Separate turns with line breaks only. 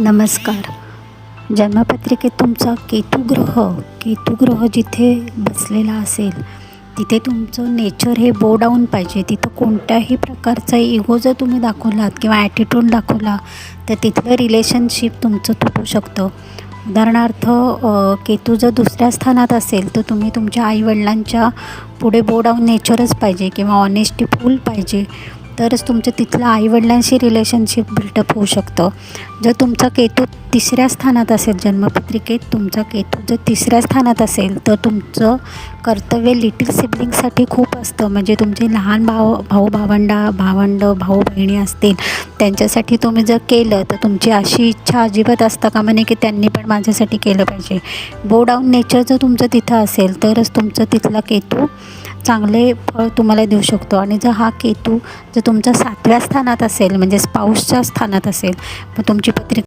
नमस्कार. जन्मपत्रिकेत तुमचा केतुग्रह केतुग्रह जिथे बसलेला असेल तिथे तुमचं नेचर हे बो डाऊन पाहिजे. तिथं कोणत्याही प्रकारचा इगो जर तुम्ही दाखवलात किंवा ॲटिट्यूड दाखवला तर तिथलं रिलेशनशिप तुमचं तुटू शकतं. उदाहरणार्थ केतू जर दुसऱ्या स्थानात असेल तर तुम्ही तुमच्या आईवडिलांच्या पुढे बो डाऊन नेचरच पाहिजे किंवा ऑनेस्टी फुल पाहिजे. तरच तुमचं तिथलं आईवडिलांशी रिलेशनशिप बिल्टअप होऊ शकतं. जर तुमचा केतू तिसऱ्या स्थानात असेल जन्मपत्रिकेत तुमचा केतू जर तिसऱ्या स्थानात असेल तर तुमचं कर्तव्य लिटिल सिबलिंगसाठी खूप असतं. म्हणजे तुमचे लहान भाव भाऊ भावंडा भावंड भाऊ बहिणी असतील त्यांच्यासाठी तुम्ही जर केलं तर तुमची अशी इच्छा अजिबात असता का म्हणे की त्यांनी पण माझ्यासाठी केलं पाहिजे. बो डाऊन नेचर जर तुमचं तिथं असेल तरच तुमचं तिथला केतू चांगले फळ तुम्हाला देऊ शकतो. आणि जर हा केतू जर तुमच्या सातव्या स्थानात असेल म्हणजे स्पाऊसच्या स्थानात असेल मग तुमची సూచిపత్రిక